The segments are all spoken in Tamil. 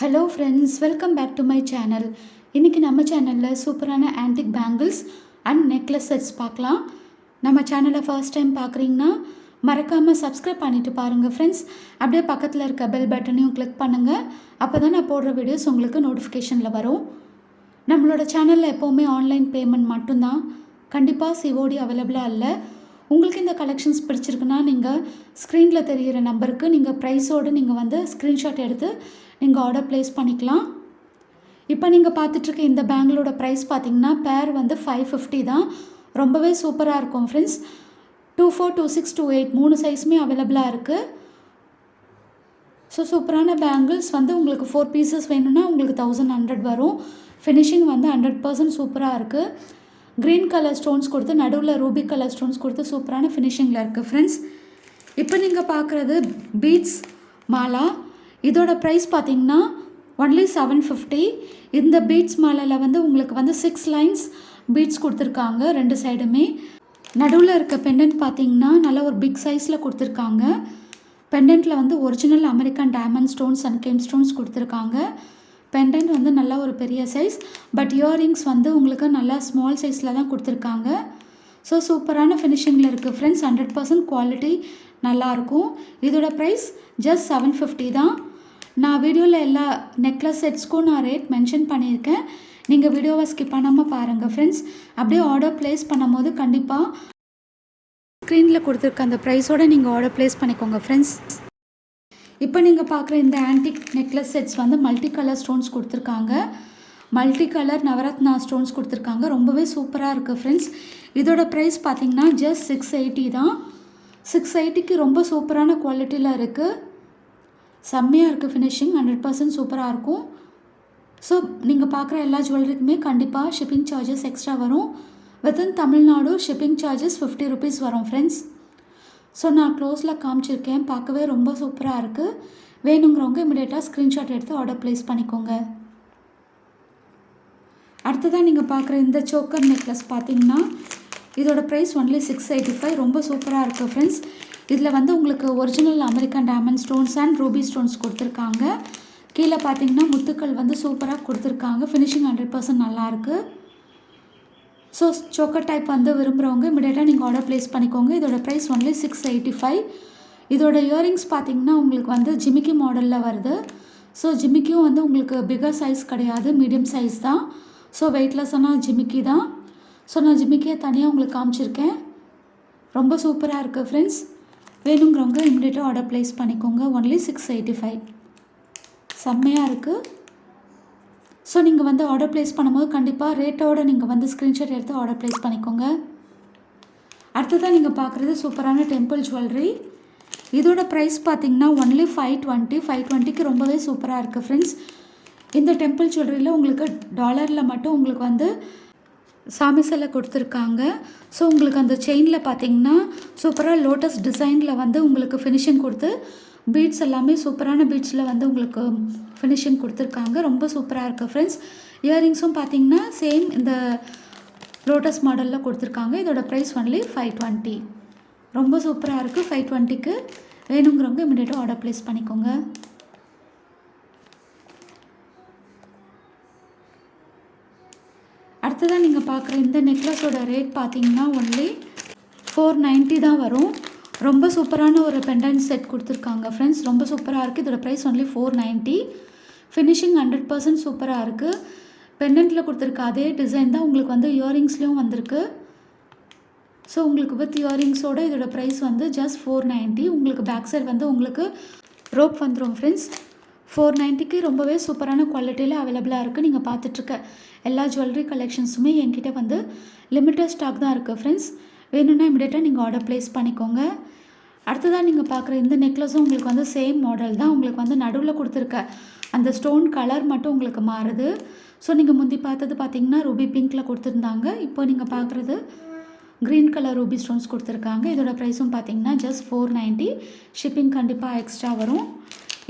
Hello friends welcome back to my channel இன்றைக்கி நம்ம சேனலில் சூப்பரான antique bangles and necklace sets பார்க்கலாம். நம்ம சேனலை ஃபர்ஸ்ட் டைம் பார்க்குறீங்கன்னா மறக்காமல் சப்ஸ்கிரைப் பண்ணிவிட்டு பாருங்கள் ஃப்ரெண்ட்ஸ் அப்படியே பக்கத்தில் இருக்க பெல் பட்டனையும் கிளிக் பண்ணுங்கள் அப்போ தான் நான் போடுற வீடியோஸ் உங்களுக்கு நோட்டிஃபிகேஷனில் வரும். நம்மளோட சேனலில் எப்போவுமே ஆன்லைன் பேமெண்ட் மட்டும்தான். கண்டிப்பாக சிஓடி அவைலபிளாக இல்லை. உங்களுக்கு இந்த கலெக்ஷன்ஸ் பிடிச்சிருக்குன்னா நீங்கள் ஸ்க்ரீனில் தெரிகிற நம்பருக்கு நீங்கள் ப்ரைஸோடு நீங்கள் வந்து ஸ்க்ரீன்ஷாட் எடுத்து நீங்கள் ஆர்டர் ப்ளேஸ் பண்ணிக்கலாம். இப்போ நீங்கள் பார்த்துட்ருக்க இந்த பேங்கிளோட ப்ரைஸ் பார்த்தீங்கன்னா பேர் வந்து ஃபைவ் ஃபிஃப்டி தான். ரொம்பவே சூப்பராக இருக்கும் friends two four two six two eight மூணு சைஸுமே அவைலபிளாக இருக்குது ஸோ சூப்பரான பேங்கிள்ஸ் வந்து உங்களுக்கு ஃபோர் பீசஸ் வேணும்னா உங்களுக்கு தௌசண்ட் ஹண்ட்ரட் வரும். ஃபினிஷிங் வந்து ஹண்ட்ரட் பர்சன்ட் சூப்பராக இருக்குது க்ரீன் கலர் ஸ்டோன்ஸ் கொடுத்து நடுவில் ரூபி கலர் ஸ்டோன்ஸ் கொடுத்து சூப்பரான ஃபினிஷிங்கில் இருக்குது ஃப்ரெண்ட்ஸ் இப்போ நீங்கள் பார்க்குறது பீட்ஸ் மாலா. இதோட ப்ரைஸ் பார்த்தீங்கன்னா ஒன்லி செவன் ஃபிஃப்டி இந்த பீட்ஸ் மாலையில் வந்து உங்களுக்கு வந்து சிக்ஸ் லைன்ஸ் பீட்ஸ் கொடுத்துருக்காங்க ரெண்டு சைடுமே நடுவில் இருக்க பெண்டன்ட் பார்த்தீங்கன்னா நல்ல ஒரு பிக் சைஸில் கொடுத்துருக்காங்க. பெண்டன்ட்டில் வந்து original American diamond stones and gem stones கொடுத்துருக்காங்க. பெண்டன்ட் வந்து நல்ல ஒரு பெரிய சைஸ் பட் இயரிங்ஸ் வந்து உங்களுக்கு நல்லா ஸ்மால் சைஸில் தான் கொடுத்துருக்காங்க. ஸோ சூப்பரான ஃபினிஷிங்கில் இருக்குது ஃப்ரெண்ட்ஸ் ஹண்ட்ரட் பர்சன்ட் குவாலிட்டி நல்லாயிருக்கும் இதோட ப்ரைஸ் ஜஸ்ட் செவன் ஃபிஃப்டி தான். நான் வீடியோவில் எல்லா நெக்லஸ் செட்ஸ்க்கும் நான் ரேட் மென்ஷன் பண்ணியிருக்கேன். நீங்கள் வீடியோவை ஸ்கிப் பண்ணாமல் பாருங்கள் ஃப்ரெண்ட்ஸ் அப்படியே ஆர்டர் ப்ளேஸ் பண்ணும்போது கண்டிப்பாக ஸ்க்ரீனில் கொடுத்துருக்க அந்த ப்ரைஸோடு நீங்கள் ஆர்டர் ப்ளேஸ் பண்ணிக்கோங்க ஃப்ரெண்ட்ஸ் இப்போ நீங்கள் பார்க்குற இந்த ஆன்டிக் நெக்லஸ் செட்ஸ் வந்து மல்டி கலர் ஸ்டோன்ஸ் கொடுத்துருக்காங்க. மல்டி கலர் நவரத்னா ஸ்டோன்ஸ் கொடுத்துருக்காங்க. ரொம்பவே சூப்பராக இருக்குது ஃப்ரெண்ட்ஸ் இதோட ப்ரைஸ் பார்த்தீங்கன்னா ஜஸ்ட் சிக்ஸ் எயிட்டி தான். சிக்ஸ் எயிட்டிக்கு ரொம்ப சூப்பரான குவாலிட்டியில் இருக்குது செம்மையாக இருக்குது ஃபினிஷிங் ஹண்ட்ரட் பர்சன்ட் சூப்பராக இருக்கும். ஸோ நீங்கள் பார்க்குற எல்லா ஜுவல்லரிக்குமே கண்டிப்பாக ஷிப்பிங் சார்ஜஸ் எக்ஸ்ட்ரா வரும். Within Tamil Nadu shipping charges fifty rupees வரும் ஃப்ரெண்ட்ஸ் ஸோ நான் க்ளோஸில் காமிச்சிருக்கேன். பார்க்கவே ரொம்ப சூப்பராக இருக்குது வேணுங்கிறவங்க இமிடியேட்டாக ஸ்க்ரீன்ஷாட் எடுத்து ஆர்டர் ப்ளேஸ் பண்ணிக்கோங்க. அடுத்ததாக நீங்கள் பார்க்குற இந்த சோக்கர் நெக்லஸ் பார்த்தீங்கன்னா இதோட price only six eighty five ரொம்ப சூப்பராக இருக்குது ஃப்ரெண்ட்ஸ் இதில் வந்து உங்களுக்கு original American diamond stones and ruby stones கொடுத்துருக்காங்க. கீழே பார்த்தீங்கன்னா முத்துக்கள் வந்து சூப்பராக கொடுத்துருக்காங்க. ஃபினிஷிங் ஹண்ட்ரட் பர்சன்ட் நல்லாயிருக்கு ஸோ சோக்கர் டைப் வந்து விரும்புகிறவங்க இமிடியேட்டாக நீங்கள் ஆர்டர் ப்ளேஸ் பண்ணிக்கோங்க. இதோட price only six eighty five இதோட இயரிங்ஸ் பார்த்தீங்கன்னா உங்களுக்கு வந்து ஜிமிக்கி மாடலில் வருது. ஸோ ஜிமிக்கியும் வந்து உங்களுக்கு பிகர் சைஸ் கிடையாது மீடியம் சைஸ் தான். ஸோ வெயிட்லெஸ்ஸான ஜிமிக்கி தான். ஸோ நான் ஜிமிக்கியை தனியாக உங்களுக்கு காமிச்சிருக்கேன். ரொம்ப சூப்பராக இருக்குது ஃப்ரெண்ட்ஸ் வேணுங்கிறவங்க இமிடியேட்டாக ஆர்டர் ப்ளேஸ் பண்ணிக்கோங்க. ஒன்லி சிக்ஸ் எயிட்டி ஃபைவ் செம்மையாக இருக்குது ஸோ நீங்கள் வந்து ஆர்டர் ப்ளேஸ் பண்ணும்போது கண்டிப்பாக ரேட்டோட நீங்கள் வந்து ஸ்க்ரீன்ஷாட் எடுத்து ஆர்டர் ப்ளேஸ் பண்ணிக்கோங்க. அடுத்ததாக நீங்கள் பார்க்குறது சூப்பரான டெம்பிள் ஜுவல்லரி இதோட ப்ரைஸ் பார்த்தீங்கன்னா ஒன்லி ஃபைவ் டுவெண்ட்டி ஃபைவ் டுவெண்ட்டிக்கு ரொம்பவே சூப்பராக இருக்குது ஃப்ரெண்ட்ஸ் இந்த டெம்பிள் ஜுவல்லரியில் உங்களுக்கு டாலரில் மட்டும் உங்களுக்கு வந்து சாமி சிலை கொடுத்துருக்காங்க. ஸோ உங்களுக்கு அந்த செயினில் பார்த்தீங்கன்னா சூப்பராக லோட்டஸ் டிசைனில் வந்து உங்களுக்கு ஃபினிஷிங் கொடுத்து பீட்ஸ் எல்லாமே சூப்பரான பீட்ஸில் வந்து உங்களுக்கு ஃபினிஷிங் கொடுத்துருக்காங்க. ரொம்ப சூப்பராக இருக்குது ஃப்ரெண்ட்ஸ் இயரிங்ஸும் பார்த்தீங்கன்னா சேம் இந்த லோட்டஸ் மாடலில் கொடுத்துருக்காங்க. இதோட ப்ரைஸ் ஒன்லி ஃபைவ் டுவெண்ட்டி ரொம்ப சூப்பராக இருக்குது ஃபைவ் டுவெண்ட்டிக்கு வேணுங்கிறவங்க இமீடியட்டாக ஆர்டர் ப்ளேஸ் பண்ணிக்கோங்க. அடுத்ததாக நீங்கள் பார்க்குற இந்த நெக்லஸோட ரேட் பார்த்தீங்கன்னா ஒன்லி ஃபோர் நைன்ட்டி தான் வரும். ரொம்ப சூப்பரான ஒரு பெண்டன்ட் செட் கொடுத்துருக்காங்க ஃப்ரெண்ட்ஸ் ரொம்ப சூப்பராக இருக்குது இதோட price only four ninety finishing hundred percent சூப்பராக இருக்குது பெண்டன்ட்டில் கொடுத்துருக்க அதே டிசைன் தான் உங்களுக்கு வந்து இயரிங்ஸ்லேயும் வந்திருக்கு. ஸோ உங்களுக்கு வித் இயரிங்ஸோட இதோட ப்ரைஸ் வந்து ஜஸ்ட் ஃபோர் நைன்ட்டி உங்களுக்கு பேக் சைட் வந்து உங்களுக்கு ரோப் வந்துடும் ஃப்ரெண்ட்ஸ் ஃபோர் நைன்ட்டிக்கு ரொம்பவே சூப்பரான குவாலிட்டியில் அவைலபிளாக இருக்குது நீங்கள் பார்த்துட்ருக்க எல்லா ஜுவல்லரி கலெக்ஷன்ஸுமே என்கிட்ட வந்து லிமிட்டட் ஸ்டாக் தான் இருக்குது ஃப்ரெண்ட்ஸ் வேணும்னா இமிடியேட்டாக நீங்கள் ஆர்டர் ப்ளேஸ் பண்ணிக்கோங்க. அடுத்ததாக நீங்கள் பார்க்குற இந்த நெக்லஸும் உங்களுக்கு வந்து சேம் மாடல் தான். உங்களுக்கு வந்து நடுவில் கொடுத்துருக்க அந்த ஸ்டோன் கலர் மட்டும் உங்களுக்கு மாறுது. ஸோ நீங்கள் முந்தி பார்த்தது பார்த்தீங்கன்னா ரூபி பிங்க்கில் கொடுத்துருந்தாங்க. இப்போ நீங்கள் பார்க்குறது க்ரீன் கலர் ரூபி ஸ்டோன்ஸ் கொடுத்துருக்காங்க. இதோட ப்ரைஸும் பார்த்தீங்கன்னா ஜஸ்ட் ஃபோர் நைன்ட்டி ஷிப்பிங் கண்டிப்பாக எக்ஸ்ட்ரா வரும்.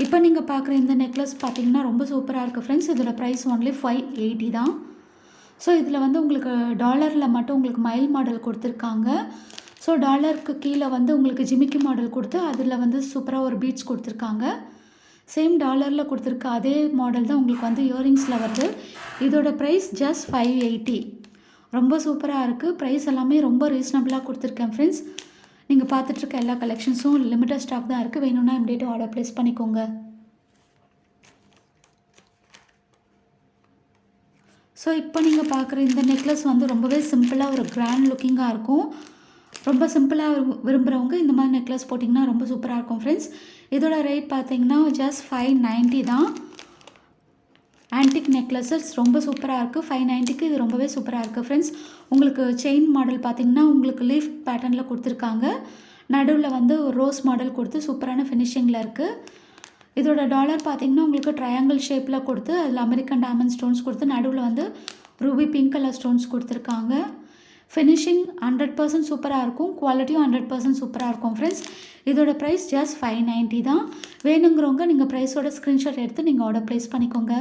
இப்போ நீங்கள் பார்க்குற இந்த நெக்லஸ் பார்த்தீங்கன்னா ரொம்ப சூப்பராக இருக்குது ஃப்ரெண்ட்ஸ் இதோட ப்ரைஸ் ஒன்லி ஃபைவ் எயிட்டி தான். ஸோ இதில் வந்து உங்களுக்கு டாலரில் மட்டும் உங்களுக்கு மைல் மாடல் கொடுத்துருக்காங்க. ஸோ டாலருக்கு கீழே வந்து உங்களுக்கு ஜிமிக்கி மாடல் கொடுத்து அதில் வந்து சூப்பராக ஒரு பீட்ஸ் கொடுத்துருக்காங்க. சேம் டாலரில் கொடுத்துருக்க அதே மாடல் தான் உங்களுக்கு வந்து இயரிங்ஸில் வருது. இதோட ப்ரைஸ் ஜஸ்ட் ஃபைவ் எயிட்டி ரொம்ப சூப்பராக இருக்குது ப்ரைஸ் எல்லாமே ரொம்ப ரீசனபிளாக கொடுத்துருக்கேன் ஃப்ரெண்ட்ஸ் நீங்கள் பார்த்துட்ருக்க எல்லா கலெக்ஷன்ஸும் லிமிட்டட் ஸ்டாக் தான் இருக்குது வேணும்னா இம்மிடியேட்டாக ஆர்டர் ப்ளேஸ் பண்ணிக்கோங்க. ஸோ இப்போ நீங்கள் பார்க்குற இந்த நெக்லஸ் வந்து ரொம்பவே சிம்பிளாக ஒரு கிராண்ட் லுக்கிங்காக இருக்கும். ரொம்ப சிம்பிளாக விரும்புகிறவங்க இந்த மாதிரி நெக்லஸ் போட்டிங்கன்னா ரொம்ப சூப்பராக இருக்கும் ஃப்ரெண்ட்ஸ் இதோட ரேட் பார்த்தீங்கன்னா ஜஸ்ட் ஃபைவ் நைன்ட்டி தான். ஆன்டிக் நெக்லஸஸ் ரொம்ப சூப்பராக இருக்குது ஃபைவ் நைன்ட்டிக்கு இது ரொம்பவே சூப்பராக இருக்குது ஃப்ரெண்ட்ஸ் உங்களுக்கு செயின் மாடல் பார்த்தீங்கன்னா உங்களுக்கு லீஃப் பேட்டர்னில் கொடுத்துருக்காங்க. நடுவில் வந்து ஒரு ரோஸ் மாடல் கொடுத்து சூப்பரான ஃபினிஷிங்கில் இருக்குது இதோட டாலர் பார்த்தீங்கன்னா உங்களுக்கு ட்ரையாங்கிள் ஷேப்பில் கொடுத்து அதில் அமெரிக்கன் டைமண்ட் ஸ்டோன்ஸ் கொடுத்து நடுவில் வந்து ரூபி பிங்க் கலர் ஸ்டோன்ஸ் கொடுத்துருக்காங்க. ஃபினிஷிங் ஹண்ட்ரட் பர்சன்ட் சூப்பராக இருக்கும். குவாலிட்டியும் ஹண்ட்ரட் பர்சன்ட் சூப்பராக இருக்கும் ஃப்ரெண்ட்ஸ் இதோட ப்ரைஸ் ஜஸ்ட் ஃபைவ் நைன்ட்டி தான். வேணுங்கிறவங்க நீங்கள் ப்ரைஸோட ஸ்க்ரீன்ஷாட் எடுத்து நீங்கள் ஆர்டர் ப்ளேஸ் பண்ணிக்கோங்க.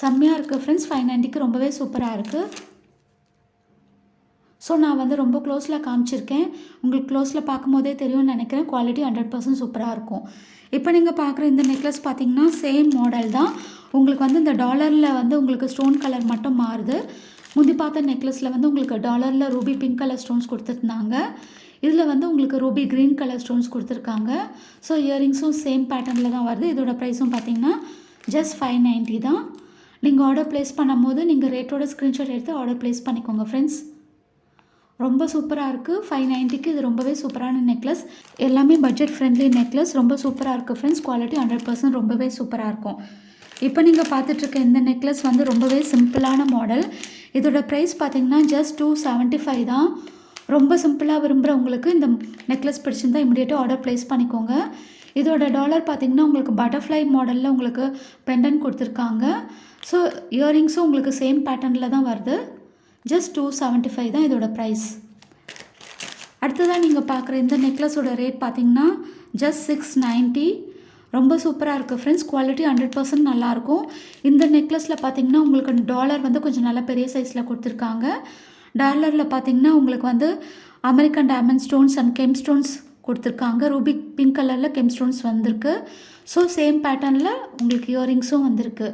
செம்மையாக இருக்குது ஃப்ரெண்ட்ஸ் ஃபைவ் நைன்ட்டிக்கு ரொம்பவே சூப்பராக இருக்குது ஸோ நான் வந்து ரொம்ப க்ளோஸில் காமிச்சிருக்கேன். உங்களுக்கு க்ளோஸில் பார்க்கும்போதே தெரியும்னு நினைக்கிறேன். குவாலிட்டி ஹண்ட்ரட் பர்சன்ட் சூப்பராக இருக்கும். இப்போ நீங்கள் பார்க்குற இந்த நெக்லஸ் பார்த்தீங்கன்னா சேம் மாடல் தான். உங்களுக்கு வந்து இந்த டாலரில் வந்து உங்களுக்கு ஸ்டோன் கலர் மட்டும் மாறுது. முந்தி பார்த்த நெக்லஸில் வந்து உங்களுக்கு டாலரில் ரூபி பிங்க் கலர் ஸ்டோன்ஸ் கொடுத்துருந்தாங்க. இதில் வந்து உங்களுக்கு ரூபி க்ரீன் கலர் ஸ்டோன்ஸ் கொடுத்துருக்காங்க. ஸோ இயரிங்ஸும் சேம் பேட்டர்னில் தான் வருது. இதோட ப்ரைஸும் பார்த்தீங்கன்னா ஜஸ்ட் ஃபைவ் நைன்ட்டி தான். நீங்கள் ஆர்டர் ப்ளேஸ் பண்ணும்போது நீங்கள் ரேட்டோட ஸ்க்ரீன்ஷாட் எடுத்து ஆர்டர் ப்ளேஸ் பண்ணிக்கோங்க ஃப்ரெண்ட்ஸ் ரொம்ப சூப்பராக இருக்குது ஃபைவ் நைன்ட்டிக்கு இது ரொம்பவே சூப்பரான நெக்லஸ் எல்லாமே பட்ஜெட் ஃப்ரெண்ட்லி நெக்லஸ் ரொம்ப சூப்பராக இருக்குது ஃப்ரெண்ட்ஸ் குவாலிட்டி ஹண்ட்ரட் பர்சன்ட் ரொம்பவே சூப்பராக இருக்கும். இப்போ நீங்கள் பார்த்துட்ருக்க இந்த நெக்லஸ் வந்து ரொம்பவே சிம்பிளான மாடல். இதோட ப்ரைஸ் பார்த்தீங்கன்னா ஜஸ்ட் டூ செவன்ட்டி ஃபைவ் தான். ரொம்ப சிம்பிளாக விரும்புகிறவங்களுக்கு இந்த நெக்லஸ் பிடிச்சிருந்தா இமிடியேட்டாக ஆர்டர் ப்ளேஸ் பண்ணிக்கோங்க. இதோட டாலர் பார்த்தீங்கன்னா உங்களுக்கு பட்டர்ஃப்ளை மாடலில் உங்களுக்கு பெண்டன் கொடுத்துருக்காங்க. ஸோ இயரிங்ஸும் உங்களுக்கு சேம் பேட்டர்னில் தான் வருது. ஜஸ்ட் டூ செவன்ட்டி ஃபைவ் தான் இதோட ப்ரைஸ் அடுத்ததாக நீங்கள் பார்க்குற இந்த நெக்லஸோட ரேட் பார்த்தீங்கன்னா ஜஸ்ட் சிக்ஸ் நைன்ட்டி ரொம்ப சூப்பராக இருக்குது ஃப்ரெண்ட்ஸ் குவாலிட்டி ஹண்ட்ரட் பர்சன்ட் நல்லாயிருக்கும் இந்த நெக்லஸில் பார்த்தீங்கன்னா உங்களுக்கு டாலர் வந்து கொஞ்சம் நல்ல பெரிய சைஸில் கொடுத்துருக்காங்க. டாலரில் பார்த்தீங்கன்னா உங்களுக்கு வந்து American diamond stones and gem stones கொடுத்துருக்காங்க. ரூபி பிங்க் கலரில் கெம் ஸ்டோன்ஸ் வந்திருக்கு. ஸோ சேம் பேட்டர்னில் உங்களுக்கு இயரிங்ஸும் வந்திருக்கு.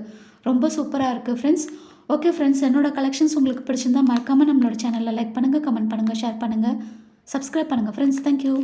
ரொம்ப சூப்பராக இருக்குது ஃப்ரெண்ட்ஸ் ஓகே ஃப்ரெண்ட்ஸ் என்னோடய கலெக்ஷன்ஸ் உங்களுக்கு பிடிச்சிருந்தா மறக்காமல் நம்மளோட சேனலில் லைக் பண்ணுங்கள் கமெண்ட் பண்ணுங்கள் ஷேர் பண்ணுங்கள் சப்ஸ்கிரைப் பண்ணுங்கள் ஃப்ரெண்ட்ஸ் தேங்க்யூ